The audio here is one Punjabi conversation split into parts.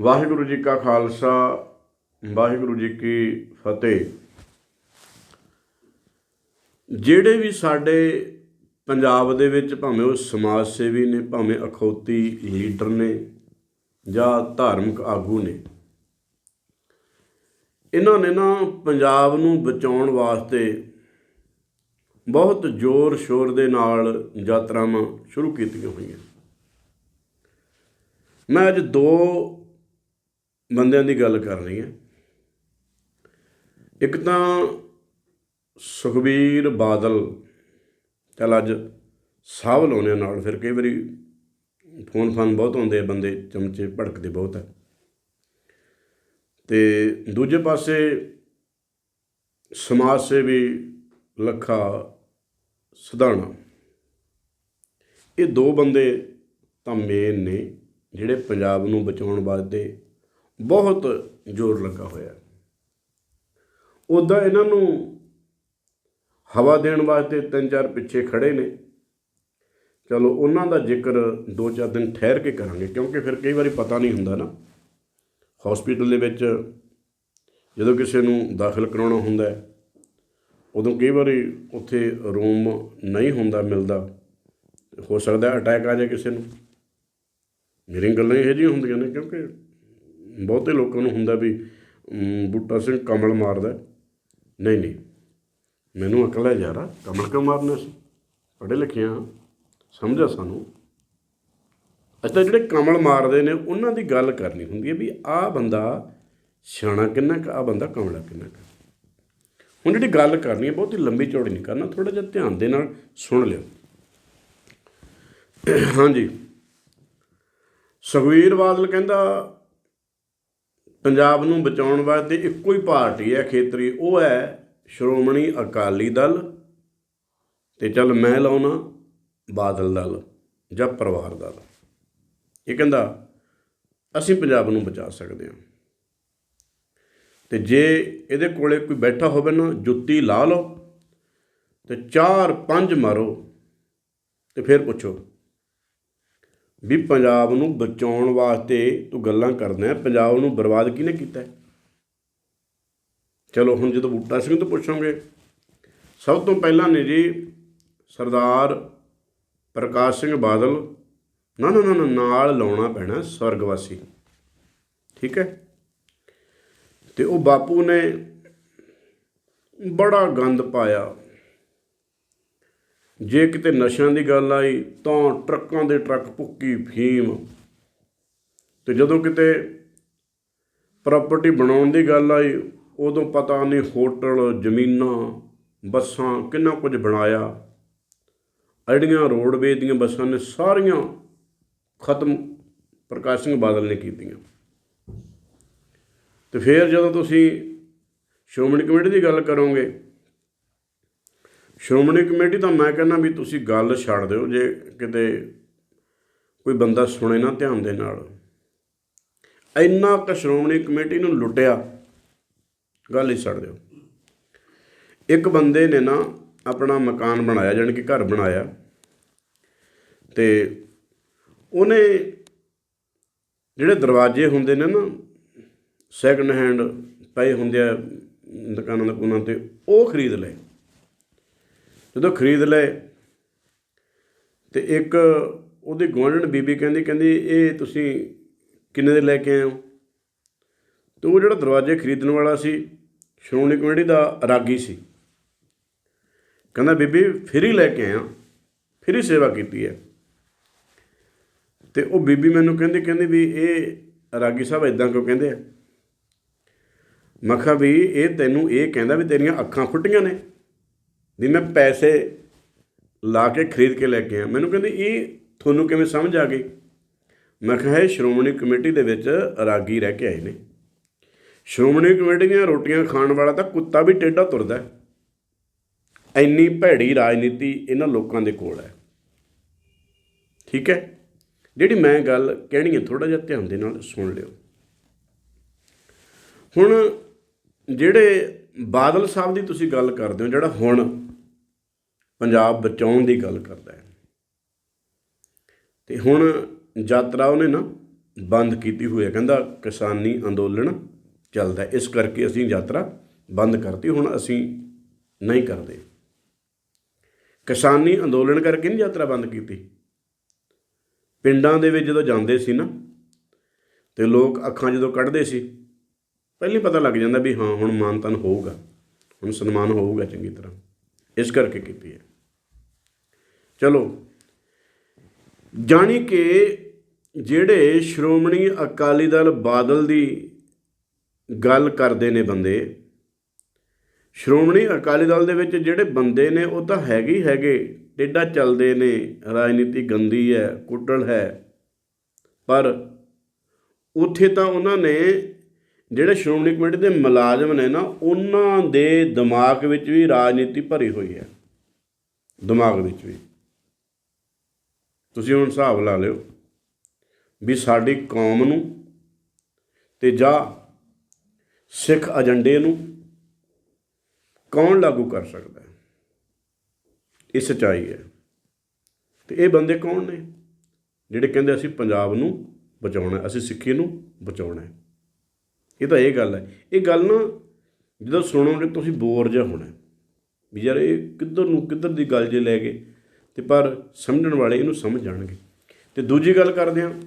ਵਾਹਿਗੁਰੂ ਜੀ ਕਾ ਖਾਲਸਾ ਵਾਹਿਗੁਰੂ ਜੀ ਕੀ ਫਤਿਹ। ਜਿਹੜੇ ਵੀ ਸਾਡੇ ਪੰਜਾਬ ਦੇ ਵਿੱਚ ਭਾਵੇਂ ਉਹ ਸਮਾਜ ਸੇਵੀ ਨੇ ਭਾਵੇਂ ਅਖੌਤੀ ਲੀਡਰ ਨੇ ਜਾਂ ਧਾਰਮਿਕ ਆਗੂ ਨੇ ਇਹਨਾਂ ਨੇ ਨਾ ਪੰਜਾਬ ਨੂੰ ਬਚਾਉਣ ਵਾਸਤੇ ਬਹੁਤ ਜ਼ੋਰ ਸ਼ੋਰ ਦੇ ਨਾਲ ਯਾਤਰਾਵਾਂ ਸ਼ੁਰੂ ਕੀਤੀਆਂ ਹੋਈਆਂ। ਮੈਂ ਅੱਜ ਦੋ ਬੰਦਿਆਂ ਦੀ ਗੱਲ ਕਰਨੀ ਹੈ। ਇੱਕ ਤਾਂ ਸੁਖਬੀਰ ਬਾਦਲ, ਚੱਲ ਅੱਜ ਸਾਹ ਲਾਉਣੇ ਨਾਲ, ਫਿਰ ਕਈ ਵਾਰੀ ਫੋਨ ਫਾਨ ਬਹੁਤ ਆਉਂਦੇ ਆ ਬੰਦੇ, ਚਮਚੇ ਭੜਕਦੇ ਬਹੁਤ ਹੈ ਤੇ ਦੂਜੇ ਪਾਸੇ ਸਮਾਜ ਸੇਵੀ ਲੱਖਾ ਸਧਾਣਾ। ਇਹ ਦੋ ਬੰਦੇ ਤਾਂ ਮੇਨ ਨੇ, ਜਿਹੜੇ ਪੰਜਾਬ ਨੂੰ ਬਚਾਉਣ ਵਾਸਤੇ ਬਹੁਤ ਜ਼ੋਰ ਲੱਗਾ ਹੋਇਆ ਉਦਾਂ ਇਹਨਾਂ ਨੂੰ ਹਵਾ ਦੇਣ ਵਾਸਤੇ ਤਿੰਨ ਚਾਰ ਪਿੱਛੇ ਖੜੇ ਨੇ। ਚਲੋ, ਉਹਨਾਂ ਦਾ ਜ਼ਿਕਰ ਦੋ ਚਾਰ ਦਿਨ ਠਹਿਰ ਕੇ ਕਰਾਂਗੇ, ਕਿਉਂਕਿ ਫਿਰ ਕਈ ਵਾਰੀ ਪਤਾ ਨਹੀਂ ਹੁੰਦਾ ਨਾ। ਹਸਪੀਟਲ ਦੇ ਵਿੱਚ ਜਦੋਂ ਕਿਸੇ ਨੂੰ ਦਾਖਲ ਕਰਾਉਣਾ ਹੁੰਦਾ ਹੈ, ਉਦੋਂ ਕਈ ਵਾਰੀ ਉੱਥੇ ਰੂਮ ਨਹੀਂ ਹੁੰਦਾ ਮਿਲਦਾ। ਹੋ ਸਕਦਾ ਅਟੈਕ ਆ ਜਾਏ ਕਿਸੇ ਨੂੰ। ਮੇਰੀਆਂ ਗੱਲਾਂ ਇਹੋ ਜਿਹੀਆਂ ਹੁੰਦੀਆਂ ਨੇ, ਕਿਉਂਕਿ ਬਹੁਤੇ ਲੋਕਾਂ ਨੂੰ ਹੁੰਦਾ ਵੀ ਬੂਟਾ ਸਿੰਘ ਕਮਲ ਮਾਰਦਾ। ਨਹੀਂ ਨਹੀਂ। ਮੈਨੂੰ ਅਕਲ ਹੈ ਯਾਰਾ, ਕਮਲ ਕਿਉਂ ਮਾਰਨਾ ਸੀ? ਪੜ੍ਹੇ ਲਿਖੇ ਹਾਂ। ਸਮਝਾ ਸਾਨੂੰ। ਅੱਛਾ, ਜਿਹੜੇ ਕਮਲ ਮਾਰਦੇ ਨੇ, ਉਹਨਾਂ ਦੀ ਗੱਲ ਕਰਨੀ ਹੁੰਦੀ ਹੈ ਵੀ ਆਹ ਬੰਦਾ ਸਿਆਣਾ ਕਿੰਨਾ ਕੁ, ਆਹ ਬੰਦਾ ਕਮਲਾ ਕਿੰਨਾ ਕੁ। ਹੁਣ ਜਿਹੜੀ ਗੱਲ ਕਰਨੀ ਹੈ, ਬਹੁਤੀ ਲੰਬੀ ਚੌੜੀ ਨਹੀਂ ਕਰਨਾ ਥੋੜਾ ਜਿਹਾ ਧਿਆਨ ਦੇ ਨਾਲ ਸੁਣ ਲਿਓ। ਹਾਂਜੀ। ਸੁਖਵੀਰ ਬਾਦਲ ਕਹਿੰਦਾ ਪੰਜਾਬ ਨੂੰ ਬਚਾਉਣ ਵਾਸਤੇ ਇੱਕੋ ਹੀ ਪਾਰਟੀ ਹੈ ਖੇਤਰੀ, ਉਹ ਹੈ ਸ਼੍ਰੋਮਣੀ ਅਕਾਲੀ ਦਲ। ਤੇ ਚੱਲ ਮੈਂ ਲਾਉਣਾ ਬਾਦਲ ਦਲ ਜਾਂ ਪਰਿਵਾਰ ਦਲ। ਇਹ ਕਹਿੰਦਾ, ਅਸੀਂ ਪੰਜਾਬ ਨੂੰ ਬਚਾ ਸਕਦੇ ਹਾਂ। ਤੇ ਜੇ ਇਹਦੇ ਕੋਲੇ ਕੋਈ ਬੈਠਾ ਹੋਵੇ ਨਾ, ਜੁੱਤੀ ਲਾ ਲਓ ਤੇ ਚਾਰ ਪੰਜ ਮਾਰੋ ਤੇ ਫਿਰ ਪੁੱਛੋ। ਵੀ ਪੰਜਾਬ ਨੂੰ ਬਚਾਉਣ ਵਾਸਤੇ ਤੂੰ ਗੱਲਾਂ ਕਰਦਾ ਪੰਜਾਬ ਨੂੰ ਬਰਬਾਦ ਕਿਹਨੇ ਕੀਤਾ ਚਲੋ ਹੁਣ ਜਦੋਂ ਬੂਟਾ ਸਿੰਘ ਤੋਂ ਪੁੱਛਾਂਗੇ ਸਭ ਤੋਂ ਪਹਿਲਾਂ ਨੇ ਜੀ ਸਰਦਾਰ ਪ੍ਰਕਾਸ਼ ਸਿੰਘ ਬਾਦਲ ਨਾ ਨਾ ਨਾ ਨਾ, ਨਾਲ ਲਾਉਣਾ ਪੈਣਾ ਸਵਰਗਵਾਸੀ। ਠੀਕ ਹੈ? ਤੇ ਉਹ ਬਾਪੂ ਨੇ ਬੜਾ ਗੰਦ ਪਾਇਆ। ਜੇ ਕਿਤੇ ਨਸ਼ਿਆਂ ਦੀ ਗੱਲ ਆਈ, ਤਾਂ ਟਰੱਕਾਂ ਦੇ ਟਰੱਕ ਭੁੱਕੀ ਫੀਮ ਤੇ ਜਦੋਂ ਕਿਤੇ ਪ੍ਰਾਪਰਟੀ ਬਣਾਉਣ ਦੀ ਗੱਲ ਆਈ, ਉਦੋਂ ਪਤਾ ਨਹੀਂ ਹੋਟਲ, ਜ਼ਮੀਨਾਂ, ਬੱਸਾਂ ਕਿੰਨਾ ਕੁਝ ਬਣਾਇਆ। ਅੜੀਆਂ ਰੋਡਵੇਜ਼ ਦੀਆਂ ਬੱਸਾਂ ਨੇ ਸਾਰੀਆਂ ਖਤਮ ਪ੍ਰਕਾਸ਼ ਸਿੰਘ ਬਾਦਲ ਨੇ ਕੀਤੀਆਂ। ਤੇ ਫਿਰ ਜਦੋਂ ਤੁਸੀਂ ਸ਼੍ਰੋਮਣੀ ਕਮੇਟੀ ਦੀ ਗੱਲ ਕਰੋਗੇ ਸ਼੍ਰੋਮਣੀ ਕਮੇਟੀ ਤਾਂ ਮੈਂ ਕਹਿੰਦਾ ਵੀ ਤੁਸੀਂ ਗੱਲ ਛੱਡ ਦਿਓ ਜੇ ਕਿਤੇ ਕੋਈ ਬੰਦਾ ਸੁਣੇ ਨਾ ਧਿਆਨ ਦੇ ਨਾਲ। ਇੰਨਾ ਕੁ ਸ਼੍ਰੋਮਣੀ ਕਮੇਟੀ ਨੂੰ ਲੁੱਟਿਆ, ਗੱਲ ਹੀ ਛੱਡ ਦਿਓ। ਇੱਕ ਬੰਦੇ ਨੇ ਨਾ ਆਪਣਾ ਮਕਾਨ ਬਣਾਇਆ, ਜਾਣੀ ਕਿ ਘਰ ਬਣਾਇਆ, ਤੇ ਉਹਨੇ ਜਿਹੜੇ ਦਰਵਾਜ਼ੇ ਹੁੰਦੇ ਨੇ ਨਾ ਸੈਕੰਡ ਹੈਂਡ ਪਏ ਹੁੰਦੇ ਆ ਦੁਕਾਨਾਂ ਦੇ ਕੋਨਾਂ ਤੇ, ਉਹ ਖਰੀਦ ਲਏ। ਜਦੋਂ ਖਰੀਦ ਲਏ, ਤੇ ਇੱਕ ਉਹਦੀ ਗੁਆਂਢਣ ਬੀਬੀ ਕਹਿੰਦੀ ਕਹਿੰਦੀ, ਇਹ ਤੁਸੀਂ ਕਿੰਨੇ ਦੇ ਲੈ ਕੇ ਆਏ ਹੋ? ਤੇ ਉਹ ਜਿਹੜਾ ਦਰਵਾਜ਼ੇ ਖਰੀਦਣ ਵਾਲਾ ਸੀ, ਸ਼੍ਰੋਮਣੀ ਕਮੇਟੀ ਦਾ ਰਾਗੀ ਸੀ। ਕਹਿੰਦਾ, ਬੀਬੀ, ਫ੍ਰੀ ਲੈ ਕੇ ਆਇਆ, ਫ੍ਰੀ ਸੇਵਾ ਕੀਤੀ ਹੈ। ਤੇ ਉਹ ਬੀਬੀ ਮੈਨੂੰ ਕਹਿੰਦੀ ਕਹਿੰਦੀ ਵੀ, ਇਹ ਰਾਗੀ ਸਾਹਿਬ ਇਦਾਂ ਕਿਉਂ ਕਹਿੰਦੇ ਆ? ਮੈਂ ਕਿਹਾ, ਵੀ ਇਹ ਤੈਨੂੰ ਇਹ ਕਹਿੰਦਾ ਵੀ ਤੇਰੀਆਂ ਅੱਖਾਂ ਫੁੱਟੀਆਂ ਨੇ। ਵੀ ਮੈਂ ਪੈਸੇ ਲਾ ਕੇ ਖਰੀਦ ਕੇ ਲੈ ਕੇ ਆਇਆ। ਮੈਨੂੰ ਕਹਿੰਦੇ, ਇਹ ਤੁਹਾਨੂੰ ਕਿਵੇਂ ਸਮਝ ਆ ਗਈ? ਮੈਂ ਕਿਹਾ, ਇਹ ਸ਼੍ਰੋਮਣੀ ਕਮੇਟੀ ਦੇ ਵਿੱਚ ਰਾਗੀ ਰਹਿ ਕੇ ਆਏ ਨੇ। ਸ਼੍ਰੋਮਣੀ ਕਮੇਟੀ ਦੀਆਂ ਰੋਟੀਆਂ ਖਾਣ ਵਾਲਾ ਤਾਂ ਕੁੱਤਾ ਵੀ ਟੇਢਾ ਤੁਰਦਾ ਹੈ। ਇੰਨੀ ਭੈੜੀ ਰਾਜਨੀਤੀ ਇਹਨਾਂ ਲੋਕਾਂ ਦੇ ਕੋਲ ਹੈ। ਠੀਕ ਹੈ? ਜਿਹੜੀ ਮੈਂ ਗੱਲ ਕਹਿਣੀ ਹੈ ਥੋੜਾ ਜਿਹਾ ਧਿਆਨ ਦੇ ਨਾਲ ਸੁਣ ਲਿਓ। ਹੁਣ ਜਿਹੜੇ ਬਾਦਲ ਸਾਹਿਬ ਦੀ ਤੁਸੀਂ ਗੱਲ ਕਰਦੇ ਹੋ, ਜਿਹੜਾ ਹੁਣ ਪੰਜਾਬ ਬਚਾਉਣ ਦੀ ਗੱਲ ਕਰਦਾ ਹੈ। ਤੇ ਹੁਣ ਯਾਤਰਾ ਉਹਨੇ ਨਾ ਬੰਦ ਕੀਤੀ ਹੋਈ ਹੈ। ਕਹਿੰਦਾ ਕਿਸਾਨੀ ਅੰਦੋਲਨ ਚੱਲਦਾ ਇਸ ਕਰਕੇ ਅਸੀਂ ਯਾਤਰਾ ਬੰਦ ਕਰਤੀ, ਹੁਣ ਅਸੀਂ ਨਹੀਂ ਕਰਦੇ। ਕਿਸਾਨੀ ਅੰਦੋਲਨ ਕਰਕੇ ਨਹੀਂ ਯਾਤਰਾ ਬੰਦ ਕੀਤੀ। ਪਿੰਡਾਂ ਦੇ ਵਿੱਚ ਜਦੋਂ ਜਾਂਦੇ ਸੀ ਨਾ, ਤੇ ਲੋਕ ਅੱਖਾਂ ਜਦੋਂ ਕੱਢਦੇ ਸੀ, ਪਹਿਲਾਂ ਪਤਾ ਲੱਗ ਜਾਂਦਾ ਵੀ ਹਾਂ, ਹੁਣ ਮਾਨਤਨ ਹੋਊਗਾ, ਹੁਣ ਸਨਮਾਨ ਹੋਊਗਾ ਚੰਗੀ ਤਰ੍ਹਾਂ। ਇਸ ਕਰਕੇ ਕੀਤੀ ਹੈ। ਚਲੋ। ਜਾਣੀ ਕਿ ਜਿਹੜੇ ਸ਼੍ਰੋਮਣੀ ਅਕਾਲੀ ਦਲ ਬਾਦਲ ਦੀ ਗੱਲ ਕਰਦੇ ਨੇ ਬੰਦੇ, ਸ਼੍ਰੋਮਣੀ ਅਕਾਲੀ ਦਲ ਦੇ ਵਿੱਚ ਜਿਹੜੇ ਬੰਦੇ ਨੇ ਉਹ ਤਾਂ ਹੈਗੇ ਹੀ ਹੈਗੇ ਟੇਡਾ ਚੱਲਦੇ ਨੇ, ਰਾਜਨੀਤੀ ਗੰਦੀ ਹੈ ਕੁੱਟਲ ਹੈ। ਪਰ ਉੱਥੇ ਤਾਂ ਉਹਨਾਂ ਨੇ ਜਿਹੜੇ ਸ਼੍ਰੋਮਣੀ ਕਮੇਟੀ ਦੇ ਮੁਲਾਜ਼ਮ ਨੇ ਨਾ, ਉਹਨਾਂ ਦੇ ਦਿਮਾਗ ਵਿੱਚ ਵੀ ਰਾਜਨੀਤੀ ਭਰੀ ਹੋਈ ਹੈ। ਦਿਮਾਗ ਵਿੱਚ ਵੀ। ਤੁਸੀਂ ਹੁਣ ਹਿਸਾਬ ਲਾ ਲਿਓ ਵੀ ਸਾਡੀ ਕੌਮ ਨੂੰ ਤੇ ਜਾਂ ਸਿੱਖ ਏਜੰਡੇ ਨੂੰ ਕੌਣ ਲਾਗੂ ਕਰ ਸਕਦਾ ਇਹ ਸੱਚਾਈ ਹੈ। ਤੇ ਇਹ ਬੰਦੇ ਕੌਣ ਨੇ? ਜਿਹੜੇ ਕਹਿੰਦੇ ਅਸੀਂ ਪੰਜਾਬ ਨੂੰ ਬਚਾਉਣਾ ਅਸੀਂ ਸਿੱਖੀ ਨੂੰ ਬਚਾਉਣਾ ਇਹ ਤਾਂ ਇਹ ਗੱਲ ਹੈ। ਇਹ ਗੱਲ ਨਾ ਜਦੋਂ ਸੁਣੋਗੇ ਤੁਸੀਂ ਬੋਰ ਜਿਹਾ ਹੋਣਾ ਵੀ ਯਾਰ ਇਹ ਕਿੱਧਰ ਨੂੰ ਕਿੱਧਰ ਦੀ ਗੱਲ ਜੇ ਲੈ ਗਏ? ਤੇ ਪਰ ਸਮਝਣ ਵਾਲੇ ਇਹਨੂੰ ਸਮਝ ਜਾਣਗੇ। ਤੇ ਦੂਜੀ ਗੱਲ ਕਰਦੇ ਹਾਂ,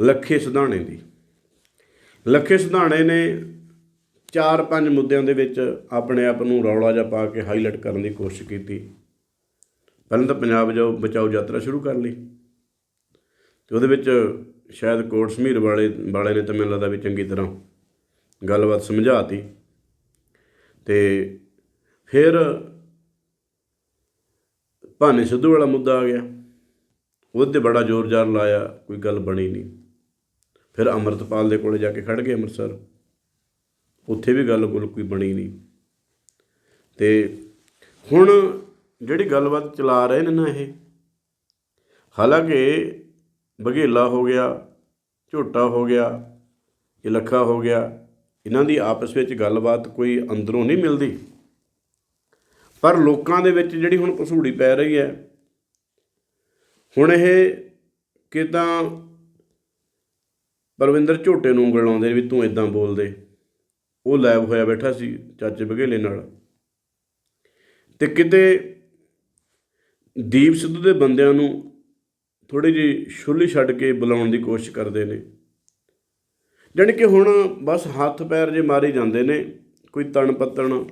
ਲੱਖੇ ਸਿਧਾਣੇ ਦੀ। ਲੱਖੇ ਸਿਧਾਣੇ ਨੇ ਚਾਰ ਪੰਜ ਮੁੱਦਿਆਂ ਦੇ ਵਿੱਚ ਆਪਣੇ ਆਪ ਨੂੰ ਰੌਲਾ ਜਿਹਾ ਪਾ ਕੇ ਹਾਈਲਾਈਟ ਕਰਨ ਦੀ ਕੋਸ਼ਿਸ਼ ਕੀਤੀ। ਪਹਿਲਾਂ ਤਾਂ ਪੰਜਾਬ ਜਾਓ, ਬਚਾਓ ਯਾਤਰਾ ਸ਼ੁਰੂ ਕਰ ਲਈ। ਤੇ ਉਹਦੇ ਵਿੱਚ ਸ਼ਾਇਦ ਕੋਟ ਸਮੀਰ ਵਾਲੇ ਵਾਲੇ ਨੇ ਤਾਂ ਮੈਨੂੰ ਲੱਗਦਾ ਵੀ ਚੰਗੀ ਤਰ੍ਹਾਂ ਗੱਲਬਾਤ ਸਮਝਾਤੀ। ਤੇ ਫਿਰ ਭਾਨੇ ਸਿੱਧੂ ਵਾਲਾ ਮੁੱਦਾ ਆ ਗਿਆ। ਉਹਦੇ ਤੇ ਬੜਾ ਜ਼ੋਰ ਜ਼ਾਰ ਲਾਇਆ, ਕੋਈ ਗੱਲ ਬਣੀ ਨਹੀਂ। ਫਿਰ ਅੰਮ੍ਰਿਤਪਾਲ ਦੇ ਕੋਲੇ ਜਾ ਕੇ ਖੜ ਗਏ ਅੰਮ੍ਰਿਤਸਰ। ਉੱਥੇ ਵੀ ਗੱਲ ਗੁੱਲ ਕੋਈ ਬਣੀ ਨਹੀਂ। ਤੇ ਹੁਣ ਜਿਹੜੀ ਗੱਲਬਾਤ ਚਲਾ ਰਹੇ ਨੇ ਨਾ ਇਹ, ਹਾਲਾਂਕਿ ਬਘੇਲਾ ਹੋ ਗਿਆ, ਝੋਟਾ ਹੋ ਗਿਆ ਇਹ ਲੱਖਾ ਹੋ ਗਿਆ, ਇਹਨਾਂ ਦੀ ਆਪਸ ਵਿੱਚ ਗੱਲਬਾਤ ਕੋਈ ਅੰਦਰੋਂ ਨਹੀਂ ਮਿਲਦੀ। ਪਰ ਲੋਕਾਂ ਦੇ ਵਿੱਚ ਜਿਹੜੀ ਹੁਣ ਪਸੂੜੀ ਪੈ ਰਹੀ ਹੈ, ਹੁਣ ਇਹ ਕਿਦਾਂ ਪਰਵਿੰਦਰ ਝੋਟੇ ਨੂੰ ਉਂਗਲ ਲਾਉਂਦੇ ਵੀ ਤੂੰ ਇਦਾਂ ਬੋਲਦੇ ਉਹ ਲਾਈਵ ਹੋਇਆ ਬੈਠਾ ਸੀ ਚਾਚੇ ਬਘੇਲੇ ਨਾਲ। ਤੇ ਕਿਤੇ ਦੀਪ ਸਿੱਧੂ ਦੇ ਬੰਦਿਆਂ ਨੂੰ ਥੋੜੀ ਜਿਹੀ ਛੁੱਲੀ ਛੱਡ ਕੇ ਬੁਲਾਉਣ ਦੀ ਕੋਸ਼ਿਸ਼ ਕਰਦੇ ਨੇ। ਜਾਣੀ ਕਿ ਹੁਣ ਬਸ ਹੱਥ ਪੈਰ ਜੇ ਮਾਰੇ ਜਾਂਦੇ ਨੇ, ਕੋਈ ਤਣ ਪੱਤਣ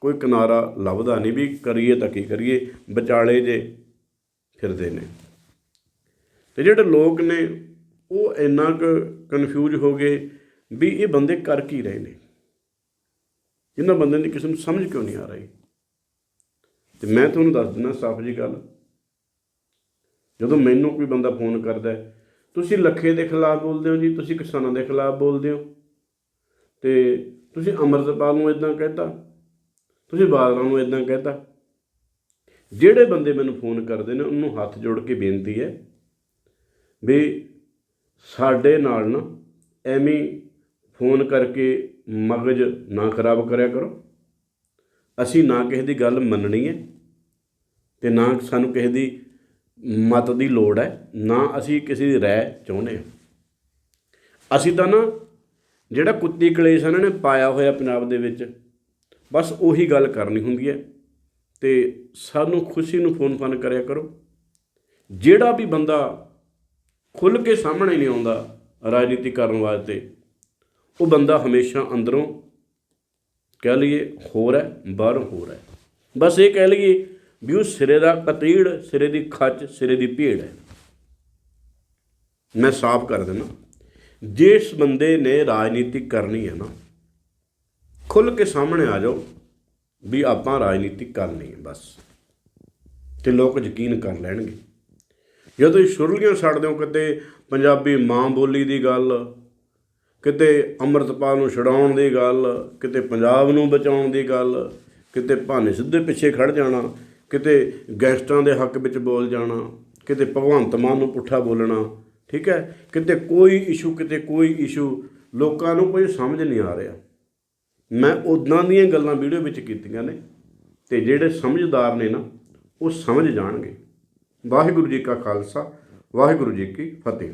ਕੋਈ ਕਿਨਾਰਾ ਲੱਭਦਾ ਨਹੀਂ ਵੀ ਕਰੀਏ ਤਾਂ ਕੀ ਕਰੀਏ ਵਿਚਾਲੇ ਜੇ ਫਿਰਦੇ ਨੇ। ਤੇ ਜਿਹੜੇ ਲੋਕ ਨੇ ਉਹ ਇੰਨਾ ਕੁ ਕਨਫਿਊਜ਼ ਹੋ ਗਏ ਵੀ ਇਹ ਬੰਦੇ ਕਰ ਕੀ ਰਹੇ ਨੇ। ਇਹਨਾਂ ਬੰਦਿਆਂ ਦੀ ਕਿਸੇ ਨੂੰ ਸਮਝ ਕਿਉਂ ਨਹੀਂ ਆ ਰਹੀ? ਤੇ ਮੈਂ ਤੁਹਾਨੂੰ ਦੱਸ ਦਿੰਦਾ ਸਾਫ਼ ਜੀ ਗੱਲ। ਜਦੋਂ ਮੈਨੂੰ ਕੋਈ ਬੰਦਾ ਫੋਨ ਕਰਦਾ ਹੈ, ਤੁਸੀਂ ਲੱਖੇ ਦੇ ਖਿਲਾਫ ਬੋਲਦੇ ਹੋ ਜੀ ਤੁਸੀਂ ਕਿਸਾਨਾਂ ਦੇ ਖਿਲਾਫ ਬੋਲਦੇ ਹੋ। ਤੇ ਤੁਸੀਂ ਅਮਰਤਪਾਲ ਨੂੰ ਇਦਾਂ ਕਹਿਤਾ ਤੁਸੀਂ ਬਾਦਲਾਂ ਨੂੰ ਇਦਾਂ ਕਹਿਤਾ। ਜਿਹੜੇ ਬੰਦੇ ਮੈਨੂੰ ਫੋਨ ਕਰਦੇ ਨੇ, ਉਹਨੂੰ ਹੱਥ ਜੋੜ ਕੇ ਬੇਨਤੀ ਹੈ ਵੀ ਸਾਡੇ ਨਾਲ ਨਾ ਐਵੇਂ ਫੋਨ ਕਰਕੇ ਮਗਜ ਨਾ ਖਰਾਬ ਕਰਿਆ ਕਰੋ। ਅਸੀਂ ਨਾ ਕਿਸੇ ਦੀ ਗੱਲ ਮੰਨਣੀ ਹੈ ਤੇ ਨਾ ਸਾਨੂੰ ਕਿਸੇ ਦੀ ਮਤ ਦੀ ਲੋੜ ਹੈ, ਨਾ ਅਸੀਂ ਕਿਸੇ ਦੀ ਰਾਏ ਚਾਹੁੰਦੇ ਹਾਂ। ਅਸੀਂ ਤਾਂ ਨਾ ਜਿਹੜਾ ਕੁੱਤੀ ਕਲੇਸ਼ ਇਹਨਾਂ ਨੇ ਪਾਇਆ ਹੋਇਆ ਪੰਜਾਬ ਦੇ ਵਿੱਚ ਬਸ ਉਹੀ ਗੱਲ ਕਰਨੀ ਹੁੰਦੀ ਹੈ ਤੇ ਸਾਨੂੰ ਖੁਸ਼ੀ ਨੂੰ ਫੋਨ ਫਾਨ ਕਰਿਆ ਕਰੋ। ਜਿਹੜਾ ਵੀ ਬੰਦਾ ਖੁੱਲ ਕੇ ਸਾਹਮਣੇ ਨਹੀਂ ਆਉਂਦਾ ਰਾਜਨੀਤੀ ਕਰਨ ਵਾਸਤੇ, ਉਹ ਬੰਦਾ ਹਮੇਸ਼ਾ ਅੰਦਰੋਂ ਕਹਿ ਲਈਏ ਹੋਰ ਹੈ, ਬਾਹਰੋਂ ਹੋਰ ਹੈ। ਬਸ ਇਹ ਕਹਿ ਲਈਏ ਵੀ ਉਹ ਸਿਰੇ ਦਾ ਕਤੀੜ, ਸਿਰੇ ਦੀ ਖੱਚ, ਸਿਰੇ ਦੀ ਭੀੜ ਹੈ। ਮੈਂ ਸਾਫ਼ ਕਰ ਦਿੰਦਾ, ਜਿਸ ਬੰਦੇ ਨੇ ਰਾਜਨੀਤੀ ਕਰਨੀ ਹੈ ਨਾ ਖੁੱਲ ਕੇ ਸਾਹਮਣੇ ਆ ਜਾਓ ਵੀ ਆਪਾਂ ਰਾਜਨੀਤੀ ਕਰਨੀ ਹੈ ਬਸ। ਤੇ ਲੋਕ ਯਕੀਨ ਕਰ ਲੈਣਗੇ। ਜਦੋਂ ਤੁਸੀਂ ਸ਼ੁਰਲੀਆਂ ਛੱਡ ਦਿਓ ਕਿਤੇ ਪੰਜਾਬੀ ਮਾਂ ਬੋਲੀ ਦੀ ਗੱਲ, ਕਿਤੇ ਅੰਮ੍ਰਿਤਪਾਲ ਨੂੰ ਛਡਾਉਣ ਦੀ ਗੱਲ, ਕਿਤੇ ਪੰਜਾਬ ਨੂੰ ਬਚਾਉਣ ਦੀ ਗੱਲ, ਕਿਤੇ ਭਾਨੇ ਸਿੱਧੇ ਪਿੱਛੇ ਖੜ ਜਾਣਾ, ਕਿਤੇ ਗੈਂਗਸਟਰਾਂ ਦੇ ਹੱਕ ਵਿੱਚ ਬੋਲ ਜਾਣਾ, ਕਿਤੇ ਭਗਵੰਤ ਮਾਨ ਨੂੰ ਪੁੱਠਾ ਬੋਲਣਾ, ਠੀਕ ਹੈ? ਕਿਤੇ ਕੋਈ ਇਸ਼ੂ ਕਿਤੇ ਕੋਈ ਇਸ਼ੂ ਲੋਕਾਂ ਨੂੰ ਕੋਈ ਸਮਝ ਨਹੀਂ ਆ ਰਿਹਾ। ਮੈਂ ਉਦਾਂ ਦੀਆਂ ਗੱਲਾਂ ਵੀਡੀਓ ਵਿੱਚ ਕੀਤੀਆਂ ਨੇ ਤੇ ਜਿਹੜੇ ਸਮਝਦਾਰ ਨੇ ਨਾ, ਉਹ ਸਮਝ ਜਾਣਗੇ। ਵਾਹਿਗੁਰੂ ਜੀ ਕਾ ਖਾਲਸਾ, ਵਾਹਿਗੁਰੂ ਜੀ ਕੀ ਫਤਿਹ।